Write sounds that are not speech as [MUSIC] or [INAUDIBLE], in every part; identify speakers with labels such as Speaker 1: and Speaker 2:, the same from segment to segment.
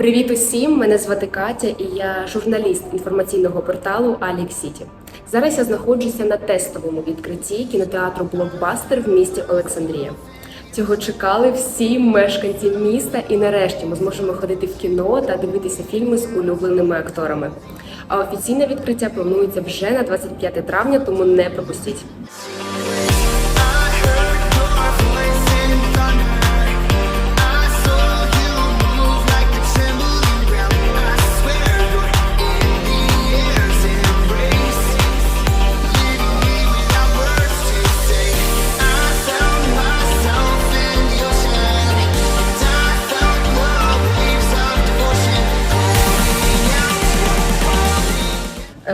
Speaker 1: Привіт усім! Мене звати Катя і я журналіст інформаційного порталу Алік Сіті. Зараз я знаходжуся на тестовому відкритті кінотеатру Блокбастер в місті Олександрія. Цього чекали всі мешканці міста, і нарешті ми зможемо ходити в кіно та дивитися фільми з улюбленими акторами. А офіційне відкриття планується вже на 25 травня, тому не пропустіть.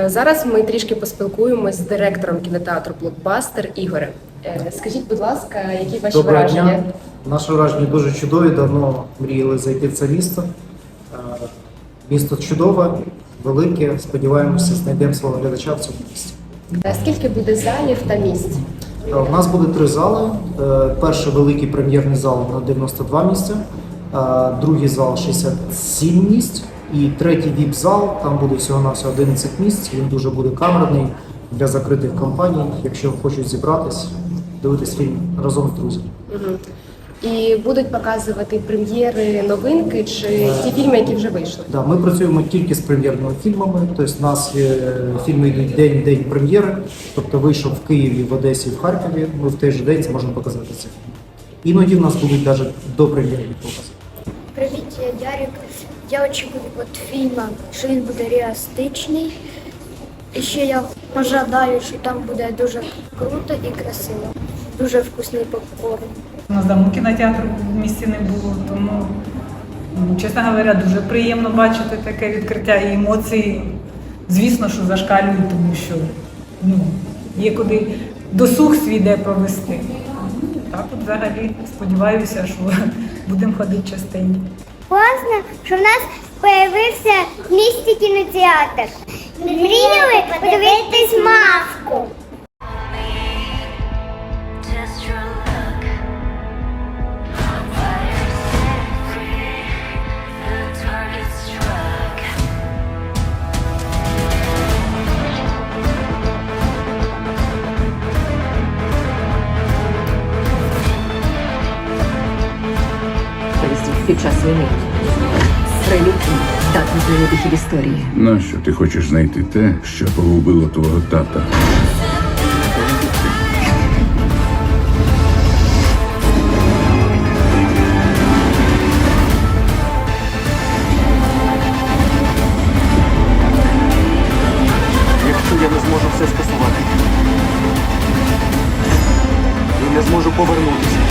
Speaker 1: Зараз ми трішки поспілкуємось з директором кінотеатру Блокбастер Ігорем. Е, Скажіть, будь ласка, які ваші
Speaker 2: Доброго
Speaker 1: враження?
Speaker 2: дня. Наші враження дуже чудові. Давно мріяли зайти в це місто. Е, Місто чудове, велике. Сподіваємося, знайдемо свого глядача в цьому місті.
Speaker 1: Е, Скільки буде залів та місць?
Speaker 2: У нас буде три зали. Перший великий прем'єрний зал на 92 місця, другий зал 67 місць, і третій віп-зал, там буде всього на всього 11 місць. Він дуже буде камерний для закритих компаній, якщо хочуть зібратись, дивитись фільм разом з друзями.
Speaker 1: І будуть показувати прем'єри новинки чи ті фільми, які вже вийшли?
Speaker 2: Да, ми працюємо тільки з прем'єрними фільмами. Тобто, у нас є фільми йдуть день день прем'єри. Тобто вийшов в Києві, в Одесі, в Харкові. Ми в той же день зможемо показати ці фільми. Іноді в нас будуть навіть до прем'єрні покази.
Speaker 3: Привіт, я Ярик. Я очікую від фільму, що він буде реалістичний. І ще я пожадаю, що там буде дуже круто і красиво. Дуже вкусний попкорн.
Speaker 4: У нас давно кінотеатру в місті не було, тому, ну, чесно говоря, дуже приємно бачити таке відкриття і емоції. Звісно, що зашкалюють, тому що ну, є куди досуг свій де провести. Ну, Так от взагалі сподіваюся, що [LAUGHS] будемо ходити частенько.
Speaker 5: Класно, що в нас появився в місті кінотеатр. Мріяли подивитись мавку.
Speaker 6: Під час війни. Прилюдні здатні змінити хід історії.
Speaker 7: Нащо ти хочеш знайти те, що погубило твого тата?
Speaker 8: якщо я не зможу все скасувати. І не зможу повернутися.